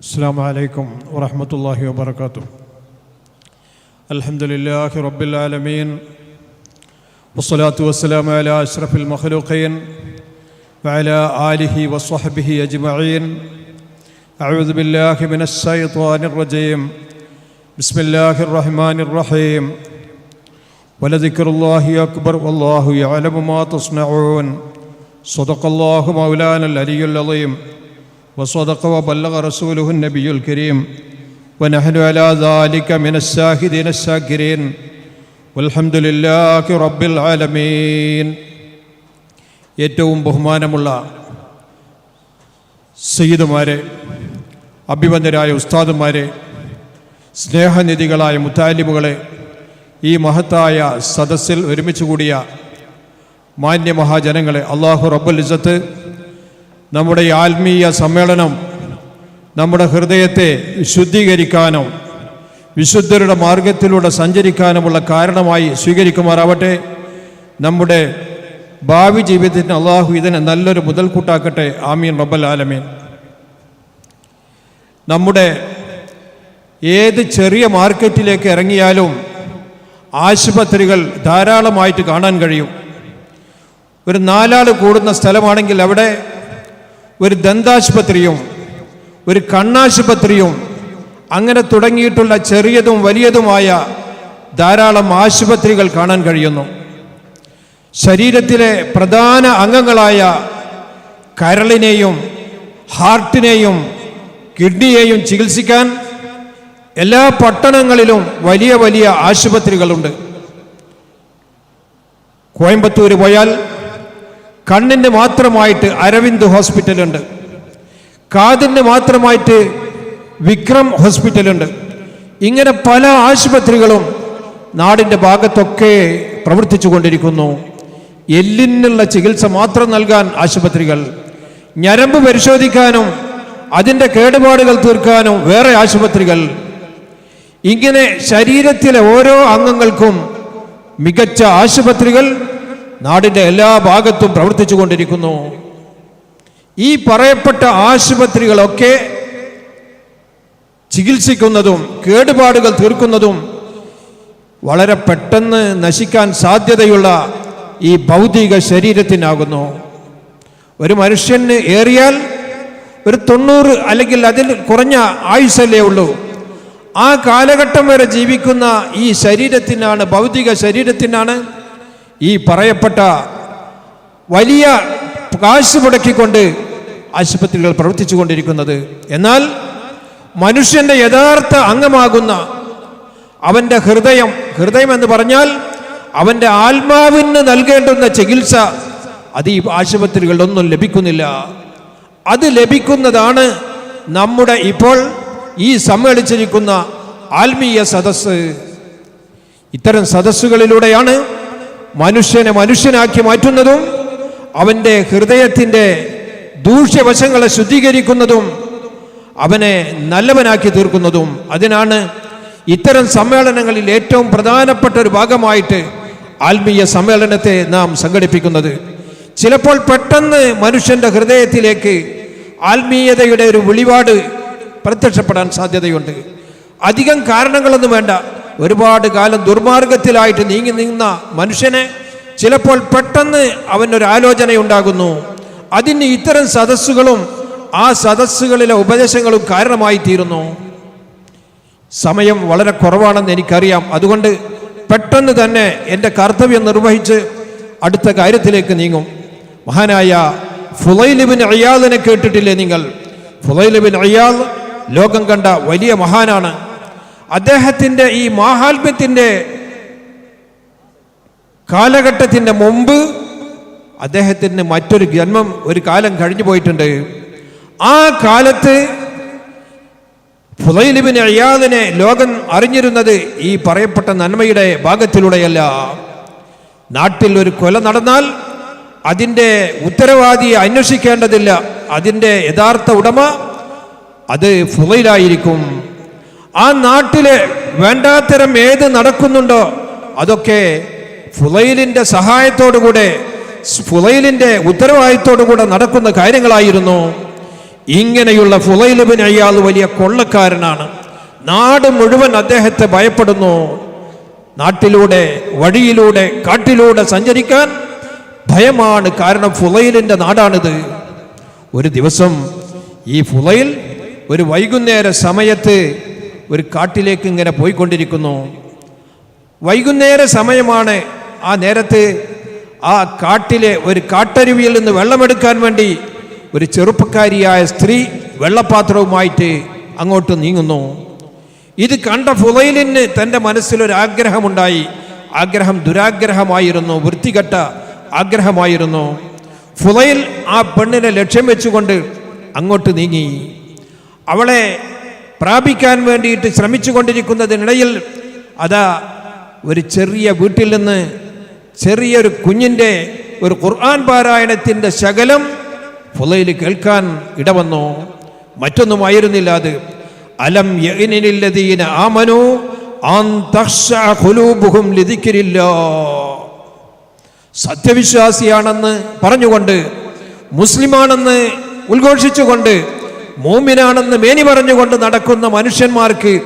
السلام عليكم ورحمة الله وبركاته. الحمد لله رب العالمين والصلاة والسلام على أشرف المخلوقين وعلى آله وصحبه أجمعين. أعوذ بالله من الشيطان الرجيم. بسم الله الرحمن الرحيم. ولذكر الله أكبر والله يعلم ما تصنعون. صدق الله مولانا العلي العظيم. وصدق وبلغ رسوله النبي الكريم ونحن على ذلك من الشاهدين الشاكرين والحمد لله رب العالمين ഏറ്റവും ബഹുമാനമുള്ള സയ്യിദുമാരെ അഭിവന്ദരായ ഉസ്താദുമാരെ സ്നേഹനിധികളായ മുത്താലിമുകളെ ഈ മഹത്തായ സദസ്സിൽ ഒരുമിച്ച് കൂടിയ മാന്യ മഹാജനങ്ങളെ അള്ളാഹു റബ്ബുൽ ഇസത്ത് നമ്മുടെ ആത്മീയ സമ്മേളനം നമ്മുടെ ഹൃദയത്തെ ശുദ്ധീകരിക്കാനും വിശുദ്ധരുടെ മാർഗത്തിലൂടെ സഞ്ചരിക്കാനുമുള്ള കാരണമായി സ്വീകരിക്കുമാറാവട്ടെ. നമ്മുടെ ഭാവി ജീവിതത്തിന് അള്ളാഹു ഇതിനെ നല്ലൊരു മുതൽക്കൂട്ടാക്കട്ടെ. ആമീൻ. റബ്ബൽ ആലമീൻ. നമ്മുടെ ഏത് ചെറിയ മാർക്കറ്റിലേക്ക് ഇറങ്ങിയാലും ആശുപത്രികൾ ധാരാളമായിട്ട് കാണാൻ കഴിയും. ഒരു നാലാൾ കൂടുന്ന സ്ഥലമാണെങ്കിൽ അവിടെ ഒരു ദന്താശുപത്രിയും ഒരു കണ്ണാശുപത്രിയും അങ്ങനെ തുടങ്ങിയിട്ടുള്ള ചെറിയതും വലിയതുമായ ധാരാളം ആശുപത്രികൾ കാണാൻ കഴിയുന്നു. ശരീരത്തിലെ പ്രധാന അംഗങ്ങളായ കരളിനെയും ഹാർട്ടിനെയും കിഡ്നിയെയും ചികിത്സിക്കാൻ എല്ലാ പട്ടണങ്ങളിലും വലിയ വലിയ ആശുപത്രികളുണ്ട്. കോയമ്പത്തൂർ പോയാൽ കണ്ണിന് മാത്രമായിട്ട് അരവിന്ദ് ഹോസ്പിറ്റലുണ്ട്. കാതിന് മാത്രമായിട്ട് വിക്രം ഹോസ്പിറ്റലുണ്ട്. ഇങ്ങനെ പല ആശുപത്രികളും നാടിന്റെ ഭാഗത്തൊക്കെ പ്രവർത്തിച്ചു കൊണ്ടിരിക്കുന്നു എല്ലിനുള്ള ചികിത്സ മാത്രം നൽകാൻ ആശുപത്രികൾ. ഞരമ്പ് പരിശോധിക്കാനും അതിന്റെ കേടുപാടുകൾ തീർക്കാനും വേറെ ആശുപത്രികൾ. ഇങ്ങനെ ശരീരത്തിലെ ഓരോ അംഗങ്ങൾക്കും മികച്ച ആശുപത്രികൾ നാടിന്റെ എല്ലാ ഭാഗത്തും പ്രവർത്തിച്ചു കൊണ്ടിരിക്കുന്നു. ഈ പറയപ്പെട്ട ആശുപത്രികളൊക്കെ ചികിത്സിക്കുന്നതും കേടുപാടുകൾ തീർക്കുന്നതും വളരെ പെട്ടെന്ന് നശിക്കാൻ സാധ്യതയുള്ള ഈ ഭൗതിക ശരീരത്തിനാകുന്നു. ഒരു മനുഷ്യന് ഏറിയാൽ ഒരു തൊണ്ണൂറ് അല്ലെങ്കിൽ അതിൽ കുറഞ്ഞ ആയുസല്ലേ ഉള്ളൂ. ആ കാലഘട്ടം വരെ ജീവിക്കുന്ന ഈ ശരീരത്തിനാണ് ഭൗതിക ശരീരത്തിനാണ് ഈ പറയപ്പെട്ട വലിയ കാശ് മുടക്കിക്കൊണ്ട് ആശുപത്രികൾ പ്രവർത്തിച്ചു കൊണ്ടിരിക്കുന്നത്. എന്നാൽ മനുഷ്യന്റെ യഥാർത്ഥ അംഗമാകുന്ന അവന്റെ ഹൃദയം ഹൃദയം എന്ന് പറഞ്ഞാൽ അവന്റെ ആത്മാവിന് നൽകേണ്ടുന്ന ചികിത്സ അത് ഈ ആശുപത്രികളിലൊന്നും ലഭിക്കുന്നില്ല. അത് ലഭിക്കുന്നതാണ് നമ്മുടെ ഇപ്പോൾ ഈ സമ്മേളിച്ചിരിക്കുന്ന ആത്മീയ സദസ്സ്. ഇത്തരം സദസ്സുകളിലൂടെയാണ് മനുഷ്യനെ മനുഷ്യനാക്കി മാറ്റുന്നതും അവന്റെ ഹൃദയത്തിന്റെ ദൂഷ്യവശങ്ങളെ ശുദ്ധീകരിക്കുന്നതും അവനെ നല്ലവനാക്കി തീർക്കുന്നതും അതിനാണ് ഇത്തരം സമ്മേളനങ്ങളിൽ ഏറ്റവും പ്രധാനപ്പെട്ട ഒരു ഭാഗമായിട്ട് ആത്മീയ സമ്മേളനത്തെ നാം സംഘടിപ്പിക്കുന്നത്. ചിലപ്പോൾ പെട്ടെന്ന് മനുഷ്യന്റെ ഹൃദയത്തിലേക്ക് ആത്മീയതയുടെ ഒരു വെളിപാട് പ്രത്യക്ഷപ്പെടാൻ സാധ്യതയുണ്ട്. അധികം കാരണങ്ങളൊന്നും വേണ്ട. ഒരുപാട് കാലം ദുർമാർഗത്തിലായിട്ട് നീങ്ങി നിന്ന മനുഷ്യനെ ചിലപ്പോൾ പെട്ടെന്ന് അവനൊരു ആലോചനയുണ്ടാകുന്നു. അതിന് ഇത്തരം സദസ്സുകളും ആ സദസ്സുകളിലെ ഉപദേശങ്ങളും കാരണമായി തീരുന്നു സമയം വളരെ കുറവാണെന്ന് എനിക്കറിയാം. അതുകൊണ്ട് പെട്ടെന്ന് തന്നെ എന്റെ കർത്തവ്യം നിർവഹിച്ച് അടുത്ത കാര്യത്തിലേക്ക് നീങ്ങും. മഹാനായ ഫുലൈലിബിൻ അയ്യാദിനെ കേട്ടിട്ടില്ലേ നിങ്ങൾ? ഫുലൈലിബിൻ അയ്യാദ് ലോകം കണ്ട വലിയ മഹാനാണ്. അദ്ദേഹത്തിന്റെ ഈ മാഹാത്മ്യത്തിന്റെ കാലഘട്ടത്തിന്റെ മുമ്പ് അദ്ദേഹത്തിന് മറ്റൊരു ജന്മം ഒരു കാലം കഴിഞ്ഞു പോയിട്ടുണ്ട്. ആ കാലത്ത് ഫുലൈലിബിന് അയ്യാദിനെ ലോകം അറിഞ്ഞിരുന്നത് ഈ പറയപ്പെട്ട നന്മയുടെ ഭാഗത്തിലൂടെയല്ല. നാട്ടിൽ ഒരു കൊല നടന്നാൽ അതിന്റെ ഉത്തരവാദിയെ അന്വേഷിക്കേണ്ടതില്ല. അതിന്റെ യഥാർത്ഥ ഉടമ അത് ഫുലൈലായിരിക്കും ആ നാട്ടിലെ വേണ്ടാത്തരം ഏത് നടക്കുന്നുണ്ടോ അതൊക്കെ ഫുലൈലിന്റെ സഹായത്തോടുകൂടെ ഫുലൈലിന്റെ ഉത്തരവാദിത്തോടുകൂടെ നടക്കുന്ന കാര്യങ്ങളായിരുന്നു. ഇങ്ങനെയുള്ള ഫുലൈലുബിൻ അയാൾ വലിയ കൊള്ളക്കാരനാണ്. നാട് മുഴുവൻ അദ്ദേഹത്തെ ഭയപ്പെടുന്നു. നാട്ടിലൂടെ വഴിയിലൂടെ കാട്ടിലൂടെ സഞ്ചരിക്കാൻ ഭയമാണ് കാരണം ഫുലൈലിന്റെ നാടാണിത്. ഒരു ദിവസം ഈ ഫുലൈൽ ഒരു വൈകുന്നേര സമയത്ത് ഒരു കാട്ടിലേക്ക് ഇങ്ങനെ പോയിക്കൊണ്ടിരിക്കുന്നു. വൈകുന്നേര സമയമാണ് ആ നേരത്ത് ആ കാട്ടിലെ ഒരു കാട്ടരുവിയിൽ നിന്ന് വെള്ളമെടുക്കാൻ വേണ്ടി ഒരു ചെറുപ്പക്കാരിയായ സ്ത്രീ വെള്ളപാത്രവുമായിട്ട് അങ്ങോട്ട് നീങ്ങുന്നു. ഇത് കണ്ട ഫുലൈലിന് തന്റെ മനസ്സിലൊരാഗ്രഹമുണ്ടായി ആഗ്രഹം ദുരാഗ്രഹമായിരുന്നു വൃത്തികെട്ട ആഗ്രഹമായിരുന്നു. ഫുലൈൽ ആ പെണ്ണിനെ ലക്ഷ്യം വെച്ചുകൊണ്ട് അങ്ങോട്ട് നീങ്ങി. അവളെ പ്രാപിക്കാൻ വേണ്ടിയിട്ട് ശ്രമിച്ചു കൊണ്ടിരിക്കുന്നതിനിടയിൽ അതാ ഒരു ചെറിയ വീട്ടിൽ നിന്ന് ചെറിയൊരു കുഞ്ഞിന്റെ ഒരു ഖുർആൻ പാരായണത്തിന്റെ ശകലം ഫുലയിൽ കേൾക്കാൻ ഇടവന്നു. മറ്റൊന്നുമായിരുന്നില്ല അത്. അലം ആമനു സത്യവിശ്വാസിയാണെന്ന് പറഞ്ഞുകൊണ്ട് മുസ്ലിമാണെന്ന് ഉദ്ഘോഷിച്ചുകൊണ്ട് മോമിനാണെന്ന് മേനി പറഞ്ഞുകൊണ്ട് നടക്കുന്ന മനുഷ്യന്മാർക്ക്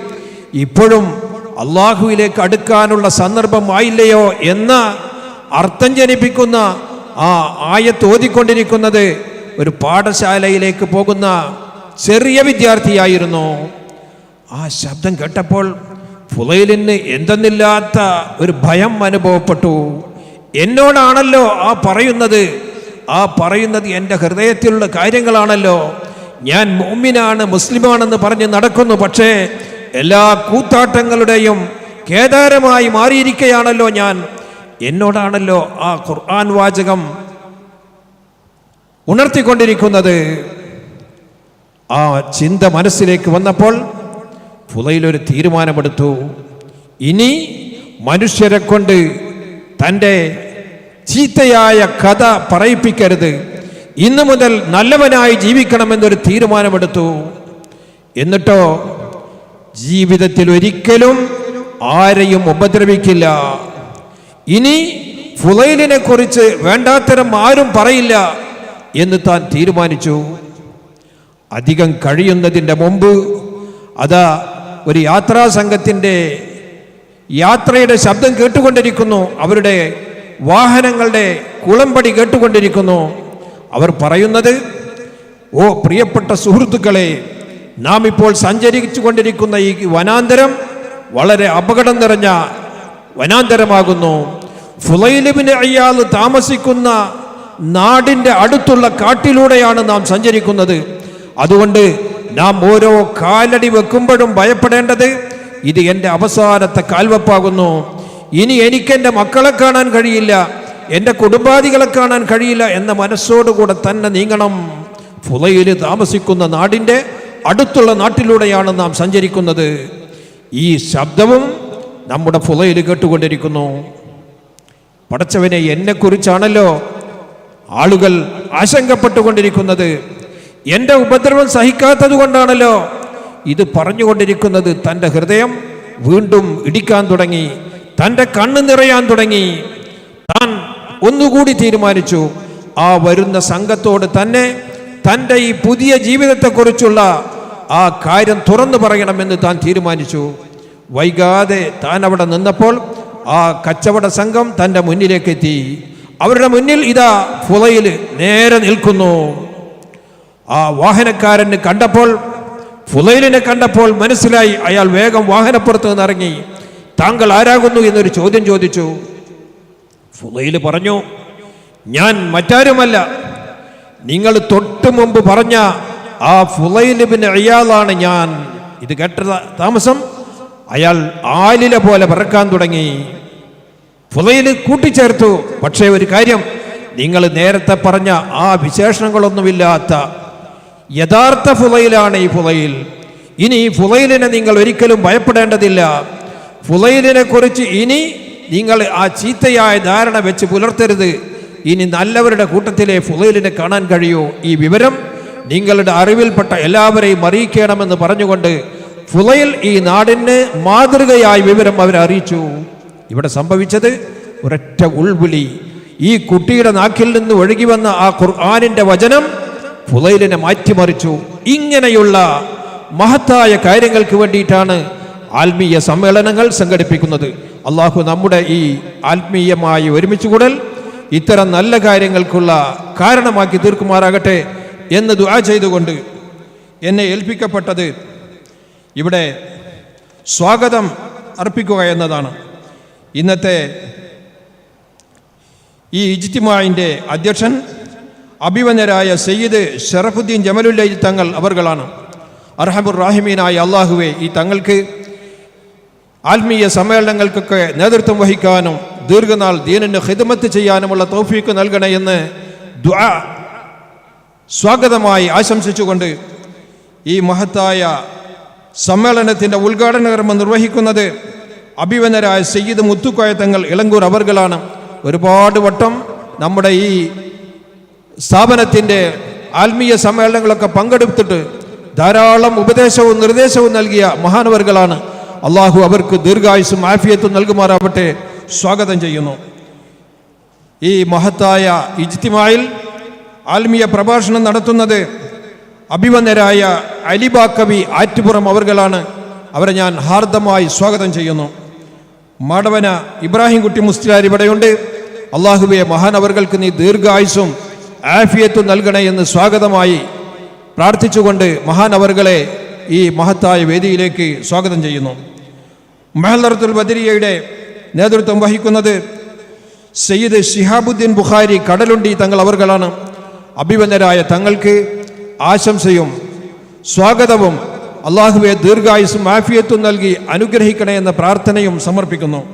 ഇപ്പോഴും അള്ളാഹുവിലേക്ക് അടുക്കാനുള്ള സന്ദർഭം ആയില്ലയോ എന്ന അർത്ഥം ജനിപ്പിക്കുന്ന ആ ആയത്ത് ഓതിക്കൊണ്ടിരിക്കുന്നത് ഒരു പാഠശാലയിലേക്ക് പോകുന്ന ചെറിയ വിദ്യാർത്ഥിയായിരുന്നു. ആ ശബ്ദം കേട്ടപ്പോൾ ഫുലൈലിന് എന്തെന്നില്ലാത്ത ഒരു ഭയം അനുഭവപ്പെട്ടു. എന്നോടാണല്ലോ ആ പറയുന്നത്. ആ പറയുന്നത് എന്റെ ഹൃദയത്തിലുള്ള കാര്യങ്ങളാണല്ലോ. ഞാൻ മോമിനാണ് മുസ്ലിമാണെന്ന് പറഞ്ഞ് നടക്കുന്നു. പക്ഷേ എല്ലാ കൂത്താട്ടങ്ങളുടെയും കേദാരമായി മാറിയിരിക്കുകയാണല്ലോ ഞാൻ. എന്നോടാണല്ലോ ആ ഖുർആൻ വാചകം ഉണർത്തിക്കൊണ്ടിരിക്കുന്നത്. ആ ചിന്ത മനസ്സിലേക്ക് വന്നപ്പോൾ പുതയിലൊരു തീരുമാനമെടുത്തു. ഇനി മനുഷ്യരെ കൊണ്ട് തന്റെ ചീത്തയായ കഥ പറയിപ്പിക്കരുത്. ഇന്നു മുതൽ നല്ലവനായി ജീവിക്കണമെന്നൊരു തീരുമാനമെടുത്തു. എന്നിട്ടോ ജീവിതത്തിൽ ഒരിക്കലും ആരെയും ഉപദ്രവിക്കില്ല. ഇനി ഫുലൈലിനെ കുറിച്ച് വേണ്ടാത്തരം ആരും പറയില്ല എന്ന് താൻ തീരുമാനിച്ചു. അധികം കഴിയുന്നതിന്റെ മുമ്പ് അതാ ഒരു യാത്രാ സംഘത്തിന്റെ യാത്രയുടെ ശബ്ദം കേട്ടുകൊണ്ടിരിക്കുന്നു. അവരുടെ വാഹനങ്ങളുടെ കുളമ്പടി കേട്ടുകൊണ്ടിരിക്കുന്നു. അവർ പറയുന്നത് ഓ പ്രിയപ്പെട്ട സുഹൃത്തുക്കളെ നാം ഇപ്പോൾ സഞ്ചരിച്ചു കൊണ്ടിരിക്കുന്ന ഈ വനാന്തരം വളരെ അപകടം നിറഞ്ഞ വനാന്തരമാകുന്നു. ഫുലൈലിബിന് അയാൾ താമസിക്കുന്ന നാടിന്റെ അടുത്തുള്ള കാട്ടിലൂടെയാണ് നാം സഞ്ചരിക്കുന്നത്. അതുകൊണ്ട് നാം ഓരോ കാലടി വെക്കുമ്പോഴും ഭയപ്പെടേണ്ടത് ഇത് എന്റെ അവസാനത്തെ കാൽവപ്പാകുന്നു. ഇനി എനിക്കെന്റെ മക്കളെ കാണാൻ കഴിയില്ല. എന്റെ കുടുംബാദികളെ കാണാൻ കഴിയില്ല എന്ന മനസ്സോടുകൂടെ തന്നെ നീങ്ങണം. ഫുലയിൽ താമസിക്കുന്ന നാടിന്റെ അടുത്തുള്ള നാട്ടിലൂടെയാണ് നാം സഞ്ചരിക്കുന്നത്. ഈ ശബ്ദവും നമ്മുടെ ഫുലയിൽ കേട്ടുകൊണ്ടിരിക്കുന്നു. പടച്ചവനെ എന്നെക്കുറിച്ചാണല്ലോ ആളുകൾ ആശങ്കപ്പെട്ടുകൊണ്ടിരിക്കുന്നത്. എന്റെ ഉപദ്രവം സഹിക്കാത്തത് കൊണ്ടാണല്ലോ ഇത് പറഞ്ഞുകൊണ്ടിരിക്കുന്നത്. തന്റെ ഹൃദയം വീണ്ടും ഇടിക്കാൻ തുടങ്ങി തന്റെ കണ്ണ് നിറയാൻ തുടങ്ങി. താൻ ഒന്നുകൂടി തീരുമാനിച്ചു. ആ വരുന്ന സംഘത്തോട് തന്നെ തന്റെ ഈ പുതിയ ജീവിതത്തെക്കുറിച്ചുള്ള ആ കാര്യം തുറന്നു പറയണമെന്ന് താൻ തീരുമാനിച്ചു. വൈകാതെ താൻ അവിടെ നിന്നപ്പോൾ ആ കച്ചവട സംഘം തന്റെ മുന്നിലേക്ക് എത്തി. അവരുടെ മുന്നിൽ ഇതാ ഫുലയിൽ നേരെ നിൽക്കുന്നു. ആ വാഹനക്കാരന് കണ്ടപ്പോൾ ഫുലൈലിനെ കണ്ടപ്പോൾ മനസ്സിലായി അയാൾ വേഗം വാഹനപ്പുറത്ത് നിന്നിറങ്ങി. താങ്കൾ ആരാകുന്നു എന്നൊരു ചോദ്യം ചോദിച്ചു. ഫുലൈൽ പറഞ്ഞു ഞാൻ മറ്റാരുമല്ല. നിങ്ങൾ തൊട്ടു മുമ്പ് പറഞ്ഞ ആ ഫുലൈലിബിന് അയാളാണ് ഞാൻ. ഇത് കേട്ട താമസം അയാൾ ആലില പോലെ പറക്കാൻ തുടങ്ങി. ഫുലയിൽ കൂട്ടിച്ചേർത്തു. പക്ഷേ ഒരു കാര്യം നിങ്ങൾ നേരത്തെ പറഞ്ഞ ആ വിശേഷണങ്ങളൊന്നുമില്ലാത്ത യഥാർത്ഥ ഫുലയിലാണ് ഈ ഫുലയിൽ ഇനി ഫുലയിലിനെ നിങ്ങൾ ഒരിക്കലും ഭയപ്പെടേണ്ടതില്ല. ഫുലയിലിനെ കുറിച്ച് ഇനി നിങ്ങൾ ആ ചീത്തയായ ധാരണ വെച്ച് പുലർത്തരുത്. ഇനി നല്ലവരുടെ കൂട്ടത്തിലെ ഫുഹൈലിനെ കാണാൻ കഴിയൂ? ഈ വിവരം നിങ്ങളുടെ അറിവിൽപ്പെട്ട എല്ലാവരെയും അറിയിക്കണമെന്ന് പറഞ്ഞുകൊണ്ട് ഫുലയിൽ ഈ നാടിന് മാതൃകയായ വിവരം അവരെ അറിയിച്ചു. ഇവിടെ സംഭവിച്ചത് ഒരൊറ്റ ഉൾവിളി. ഈ കുട്ടിയുടെ നാക്കിൽ നിന്ന് ഒഴുകി വന്ന ആ ഖുർആാനിന്റെ വചനം ഫുലൈലിനെ മാറ്റിമറിച്ചു. ഇങ്ങനെയുള്ള മഹത്തായ കാര്യങ്ങൾക്ക് വേണ്ടിയിട്ടാണ് ആത്മീയ സമ്മേളനങ്ങൾ സംഘടിപ്പിക്കുന്നത്. അള്ളാഹു നമ്മുടെ ഈ ആത്മീയമായി ഒരുമിച്ച് കൂടൽ ഇത്തരം നല്ല കാര്യങ്ങൾക്കുള്ള കാരണമാക്കി തീർക്കുമാറാകട്ടെ എന്ന് ദുആ ചെയ്തുകൊണ്ട് എന്നെ ഏൽപ്പിക്കപ്പെട്ടത് ഇവിടെ സ്വാഗതം അർപ്പിക്കുക എന്നതാണ്. ഇന്നത്തെ ഈ ഇജ്തിമായിന്റെ അധ്യക്ഷൻ അഭിമന്യരായ സയ്യിദ് ഷറഫുദ്ദീൻ ജമലുല്ലൈ തങ്ങൾ അവർകളാണ്. അർഹമുർ റാഹിമീനായ അള്ളാഹുവെ ഈ തങ്ങൾക്ക് ആത്മീയ സമ്മേളനങ്ങൾക്കൊക്കെ നേതൃത്വം വഹിക്കാനും ദീർഘനാൾ ദീനന് ഹിദമത്ത് ചെയ്യാനുമുള്ള തൗഫീക്ക് നൽകണേ എന്ന് സ്വാഗതമായി ആശംസിച്ചുകൊണ്ട് ഈ മഹത്തായ സമ്മേളനത്തിന്റെ ഉദ്ഘാടന കർമ്മം നിർവഹിക്കുന്നത് അഭിവനരായ സയ്യിദ് മുത്തുക്കോയത്തങ്ങൾ ഇളങ്കൂർ അവർകളാണ്. ഒരുപാട് വട്ടം നമ്മുടെ ഈ സ്ഥാപനത്തിന്റെ ആത്മീയ സമ്മേളനങ്ങളൊക്കെ പങ്കെടുത്തിട്ട് ധാരാളം ഉപദേശവും നിർദ്ദേശവും നൽകിയ മഹാനവറുകളാണ് അള്ളാഹു അവർക്ക് ദീർഘായുസും ആഫിയത്തും നൽകുമാറാവട്ടെ. സ്വാഗതം ചെയ്യുന്നു. ഈ മഹത്തായ ഇജ്തിമായിൽ ആത്മീയ പ്രഭാഷണം നടത്തുന്നത് അഭിമന്യരായ അലിബാ കവി ആറ്റുപുറം അവർകളാണ്. അവരെ ഞാൻ ഹാർദമായി സ്വാഗതം ചെയ്യുന്നു. മാടവന ഇബ്രാഹിം കുട്ടി മുസ്ലിയാർ ഇവിടെയുണ്ട്. അള്ളാഹുബെ അവർക്ക് നീ ദീർഘായുസും ആഫിയത്തും നൽകണേ എന്ന് സ്വാഗതമായി പ്രാർത്ഥിച്ചുകൊണ്ട് മഹാനവറുകളെ ഈ മഹത്തായ വേദിയിലേക്ക് സ്വാഗതം ചെയ്യുന്നു. മഹലറത്തുൽ ബദരിയയുടെ നേതൃത്വം വഹിക്കുന്നത് സയ്യിദ് ഷിഹാബുദ്ദീൻ ബുഖാരി കടലുണ്ടി തങ്ങൾ അവർകളാണ്. അഭിവന്ദരായ തങ്ങൾക്ക് ആശംസയും സ്വാഗതവും അള്ളാഹുവെ ദീർഘായുസും ആഫിയത്തും നൽകി അനുഗ്രഹിക്കണേ എന്ന പ്രാർത്ഥനയും സമർപ്പിക്കുന്നു.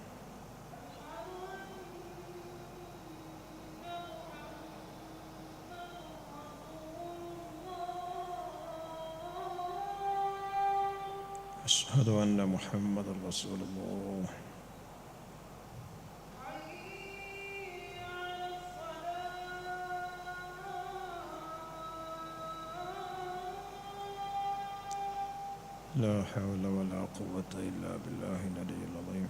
أشهد أن محمد رسول الله. لا حول ولا قوة إلا بالله العلي العظيم.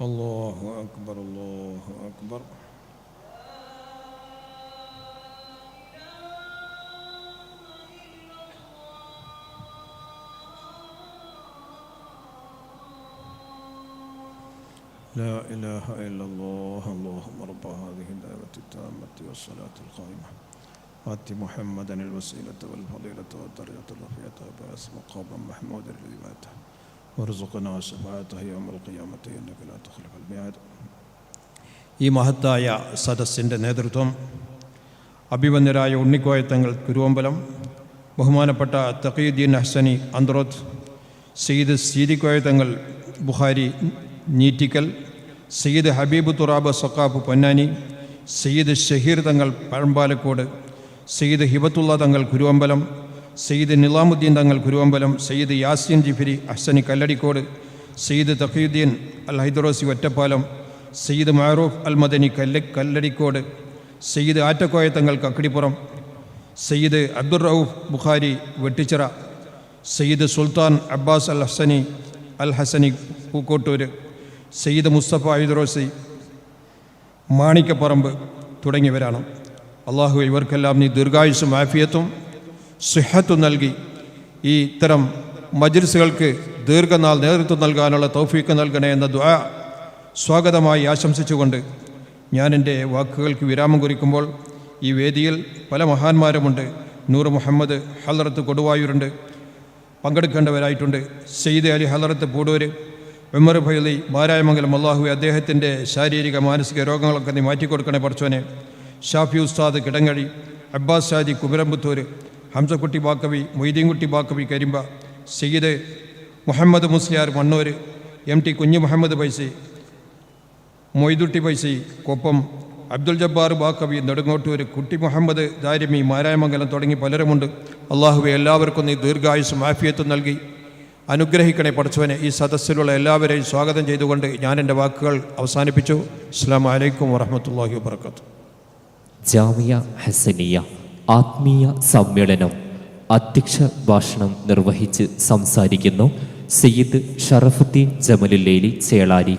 الله أكبر الله أكبر. لا إله إلا الله اللهم رب هذه الدعوة التامة والصلاة القائمة. آت محمدا الوسيلة والفضيلة والدرجة الرفيعة وبعث مقاما محمودا الذي വർസുഖന ഈ മഹത്തായ സദസ്സിന്റെ നേതൃത്വം അഭിവന്ദരായ ഉണ്ണിക്കോയത്തങ്ങൾ കുരുവമ്പലം ബഹുമാനപ്പെട്ട തഖീദ്ദീൻ അഹ്സനി അന്ത്രോത്ത് സയ്യിദ് സീദിക്കോയത്തങ്ങൾ ബുഹാരി നീറ്റിക്കൽ സയ്യിദ് ഹബീബ് തുറാബ് സക്കാബ് പൊന്നാനി സയ്യിദ് ഷഹീർ തങ്ങൾ പഴമ്പാലക്കോട് സയ്യിദ് ഹിബത്തുള്ള തങ്ങൾ കുരുവമ്പലം സയ്യിദ് നിലാമുദ്ദീൻ തങ്ങൾ കുരുവമ്പലം സെയ്ദ് യാസിൻ ജിഫിരി അഹ്സനി കല്ലടിക്കോട് സെയ്ദ് തഖീദ്ദീൻ അൽ ഹൈദറോസി ഒറ്റപ്പാലം സെയ്ദ് മാറൂഫ് അൽ മദനി കല്ല കല്ലടിക്കോട് സെയ്ദ് ആറ്റക്കോയ തങ്ങൾ കക്കടിപ്പുറം സെയ്ദ് അബ്ദുർ റൌഫ് ബുഖാരി വെട്ടിച്ചിറ സെയ്ദ് സുൽത്താൻ അബ്ബാസ് അൽ ഹസനി അൽ ഹസനി പൂക്കോട്ടൂർ സെയ്ദ് മുസ്തഫ ഹൈദറോസി മാണിക്കപ്പറമ്പ് തുടങ്ങിയവരാണ്. അള്ളാഹു ഇവർക്കെല്ലാം നീ ദീർഘായുസും ആഫിയത്തും സിഹത്തും നൽകി. ഈ ഇത്തരം മജ്ലിസുകൾക്ക് ദീർഘനാൾ നേതൃത്വം നൽകാനുള്ള തൗഫീക്ക് നൽകണേ എന്ന ദ്വാ സ്വാഗതമായി ആശംസിച്ചുകൊണ്ട് ഞാൻ എന്റെ വാക്കുകൾക്ക് വിരാമം കുറിക്കുമ്പോൾ ഈ വേദിയിൽ പല മഹാന്മാരുമുണ്ട്. നൂർ മുഹമ്മദ് ഹലറത്ത് കൊടുവായൂരുണ്ട്. പങ്കെടുക്കേണ്ടവരായിട്ടുണ്ട്. സെയ്ദ് അലി ഹലറത്ത് പൂടൂര് ഉമർ ഭൈലി മാരായമംഗലം അള്ളാഹു അദ്ദേഹത്തിന്റെ ശാരീരിക മാനസിക രോഗങ്ങളൊക്കെ നീ മാറ്റിക്കൊടുക്കണേ പറച്ചോനെ ഷാഫി ഉസ്താദ് കിടങ്ങഴി അബ്ബാസ് ഷാജി കുമരമ്പത്തൂർ ഹംസക്കുട്ടി ബാക്കവി മൊയ്തീൻകുട്ടി ബാക്കവി കരിമ്പ സയ്യിദ് മുഹമ്മദ് മുസ്ലിയാർ മണ്ണൂർ എം ടി കുഞ്ഞു മുഹമ്മദ് പൈസി മൊയ്തുട്ടി പൈസി കൊപ്പം അബ്ദുൽ ജബ്ബാർ ബാക്കവി നെടുങ്ങോട്ടൂർ കുട്ടി മുഹമ്മദ് ദാരിമി മാരായമംഗലം തുടങ്ങി പലരുമുണ്ട്. അള്ളാഹുവെ എല്ലാവർക്കും നീ ദീർഘായുസ് മാഫിയത്വം നൽകി. അനുഗ്രഹിക്കണേ പഠിച്ചവനെ ഈ സദസ്സിലുള്ള എല്ലാവരെയും സ്വാഗതം ചെയ്തുകൊണ്ട് ഞാൻ എന്റെ വാക്കുകൾ അവസാനിപ്പിച്ചു. അസ്സാം വലൈക്കും വറഹമത്തല്ലാഹി വാബർക്കാത്തു ജാമിയ ഹസനിയ. ആത്മീയ സമ്മേളനം അധ്യക്ഷ ഭാഷണം നിർവഹിച്ച് സംസാരിക്കുന്നു സയ്യിദ് ഷറഫുദ്ദീൻ ജമലുല്ലേലി ചേളാരി.